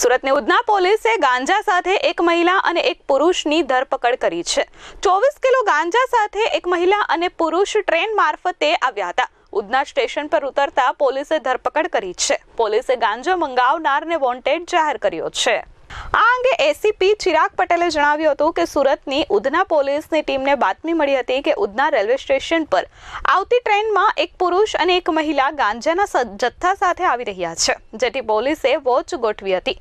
સુરતની ઉધના પોલીસે ગાંજા સાથે એક મહિલા અને એક પુરુષની ધરપકડ કરી છે. ચોવીસ કિલો ગાંજા સાથે એક મહિલા અને પુરુષ ટ્રેન મારફતે આવ્યા હતા. ઉધના સ્ટેશન પર ઉતરતા પોલીસે ધરપકડ કરી છે. પોલીસે ગાંજા મંગાવનારને વોન્ટેડ જાહેર કર્યો છે. આ અંગે એસીપી ચિરાગ પટેલે જણાવ્યું હતું કે સુરતની ઉધના પોલીસની ટીમને બાતમી મળી હતી કે ઉધના રેલવે સ્ટેશન પર આવતી ટ્રેનમાં એક પુરુષ અને એક મહિલા ગાંજાના જથ્થા સાથે આવી રહ્યા છે, જેથી પોલીસે વોચ ગોઠવી હતી.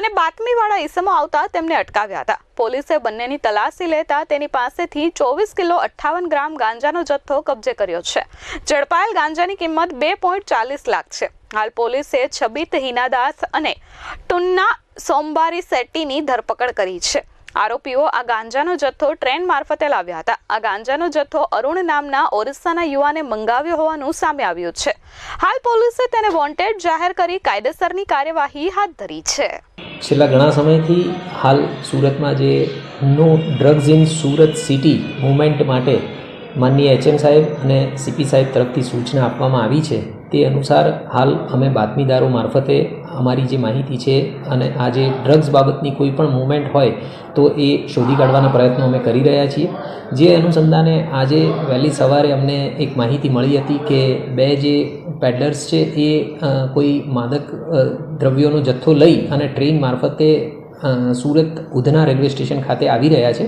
અને બાતમીવાળા ઈસમો આવતા તેમને અટકાવ્યા હતા. પોલીસે બંનેની તલાશી લેતા તેની પાસેથી ચોવીસ કિલો અઠ્ઠાવન ગ્રામ ગાંજાનો જથ્થો કબજે કર્યો છે. ઝડપાયેલ ગાંજાની કિંમત બે પોઈન્ટ ચાલીસ લાખ છે. હાલ પોલીસે છબીત હિનાદાસ અને ટુન્ના સોમવારી સેટ્ટીની ધરપકડ કરી છે. આરોપીઓ આ ગાંજાનો જથ્થો ટ્રેન મારફતે લાવ્યા હતા. આ ગાંજાનો જથ્થો અરુણ નામના ઓરિસ્સાના યુવાને મંગાવ્યો હોવાનું સામે આવ્યું છે. હાલ પોલીસે તેને વોન્ટેડ જાહેર કરી કાયદેસરની કાર્યવાહી હાથ ધરી છે. છેલ્લા ઘણા સમયથી હાલ સુરતમાં જે નો drugs in Surat city movement માટે માનનીય એચએમ સાહેબ અને સીપી સાહેબ તરફથી સૂચના આપવામાં આવી છે. તે અનુસાર હાલ અમે બાતમીદારો મારફતે અમારી જે માહિતી છે અને આ જે ડ્રગ્સ બાબતની કોઈ પણ મુવમેન્ટ હોય તો એ શોધી કાઢવાના પ્રયત્નો અમે કરી રહ્યા છીએ. જે અનુસંધાને આજે વહેલી સવારે અમને એક માહિતી મળી હતી કે બે જે પેડલર્સ છે એ કોઈ માદક દ્રવ્યોનો જથ્થો લઈ અને ટ્રેન મારફતે સુરત ઉધના રેલવે સ્ટેશન ખાતે આવી રહ્યા છે.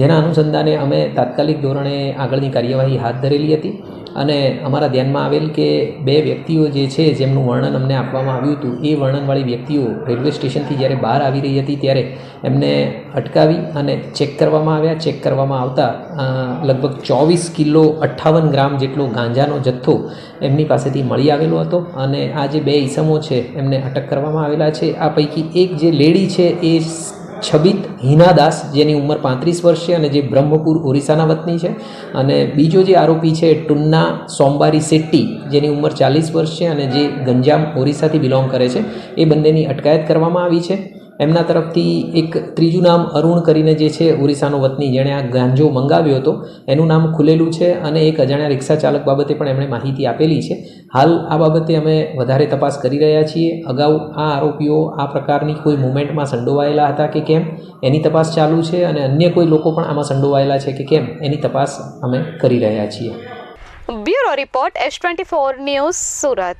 જેના અનુસંધાને અમે તાત્કાલિક ધોરણે આગળની કાર્યવાહી હાથ ધરેલી હતી અને અમારા ધ્યાનમાં આવેલ કે બે વ્યક્તિઓ જે છે, જેમનું વર્ણન અમને આપવામાં આવ્યું હતું, એ વર્ણનવાળી વ્યક્તિઓ રેલવે સ્ટેશનથી જ્યારે બહાર આવી રહી હતી ત્યારે એમને અટકાવી અને ચેક કરવામાં આવ્યા. ચેક કરવામાં આવતા લગભગ ચોવીસ કિલો અઠ્ઠાવન ગ્રામ જેટલો ગાંજાનો જથ્થો એમની પાસેથી મળી આવેલો હતો અને આ જે બે ઈસમો છે, એમને અટક કરવામાં આવેલા છે. આ પૈકી એક જે લેડી છે, એ છબિત હિનાદાસ, જેની ઉંમર પાંત્રીસ વર્ષ છે અને જે બ્રહ્મપુર ઓરિસ્સાના વતની છે. અને બીજો જે આરોપી છે, ટુન્ના સોમબારી શેટ્ટી, જેની ઉંમર ચાલીસ વર્ષ છે અને જે ગંજામ ઓરિસ્સાથી બિલોંગ કરે છે, એ બંનેની અટકાયત કરવામાં આવી છે. એમના તરફથી એક ત્રીજું નામ અરુણ કરીને જે છે, ઓરિસ્સાનો વતની, જેણે આ ગાંજો મંગાવ્યો હતો. એનું નામ ખુલેલું છે અને એક અજાણ્યા રિક્ષા ચાલક બાબતે પણ એમણે માહિતી આપેલી છે. હાલ આ બાબતે અમે વધારે તપાસ કરી રહ્યા છીએ. અગાઉ આ આરોપીઓ આ પ્રકારની કોઈ મુવમેન્ટમાં સંડોવાયેલા હતા કે કેમ? એની તપાસ ચાલુ છે અને અન્ય કોઈ લોકો પણ આમાં સંડોવાયેલા છે કે કેમ? એની તપાસ અમે કરી રહ્યા છીએ. Bureau report, S twenty four news Surat.